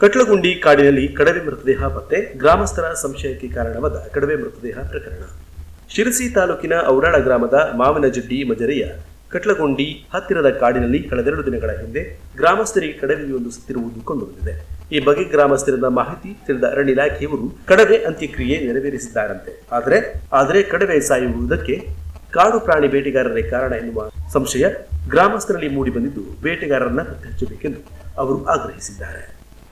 ಕಟ್ಲಗುಂಡಿ ಕಾಡಿನಲ್ಲಿ ಕಡವೆ ಮೃತದೇಹ ಪತ್ತೆ ಗ್ರಾಮಸ್ಥರ ಸಂಶಯಕ್ಕೆ ಕಾರಣವಾದ ಕಡವೆ ಮೃತದೇಹ ಪ್ರಕರಣ. ಶಿರಸಿ ತಾಲೂಕಿನ ಔರಾಳ ಗ್ರಾಮದ ಮಾವಿನಜಡ್ಡಿ ಮಜರೆಯ ಕಟ್ಲಗುಂಡಿ ಹತ್ತಿರದ ಕಾಡಿನಲ್ಲಿ ಕಳೆದೆರಡು ದಿನಗಳ ಹಿಂದೆ ಗ್ರಾಮಸ್ಥರಿಗೆ ಕಡವೆಯೊಂದು ಸತ್ತಿರುವುದು ಕಂಡುಬಂದಿದೆ. ಈ ಬಗ್ಗೆ ಗ್ರಾಮಸ್ಥರಿಂದ ಮಾಹಿತಿ ತಿಳಿದ ಅರಣ್ಯ ಇಲಾಖೆಯವರು ಕಡವೆ ಅಂತ್ಯಕ್ರಿಯೆ ನೆರವೇರಿಸಿದ್ದಾರಂತೆ. ಆದರೆ ಆದರೆ ಕಡವೆ ಸಾಯುವುದಕ್ಕೆ ಕಾಡು ಪ್ರಾಣಿ ಬೇಟೆಗಾರರೇ ಕಾರಣ ಎನ್ನುವ ಸಂಶಯ ಗ್ರಾಮಸ್ಥರಲ್ಲಿ ಮೂಡಿಬಂದಿದ್ದು ಬೇಟೆಗಾರರನ್ನ ಪತ್ತೆ ಹಚ್ಚಬೇಕೆಂದು ಅವರು ಆಗ್ರಹಿಸಿದ್ದಾರೆ.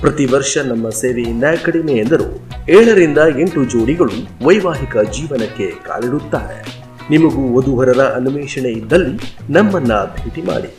ಪ್ರತಿ ವರ್ಷ ನಮ್ಮ ಸೇವೆಯಿಂದ ಕಡಿಮೆ ಎಂದರು. ಏಳರಿಂದ ಎಂಟು ಜೋಡಿಗಳು ವೈವಾಹಿಕ ಜೀವನಕ್ಕೆ ಕಾಲಿಡುತ್ತಾರೆ. ನಿಮಗೂ ವಧುವರರ ಅನ್ವೇಷಣೆ ಇದ್ದಲ್ಲಿ ನಮ್ಮನ್ನ ಭೇಟಿ ಮಾಡಿ.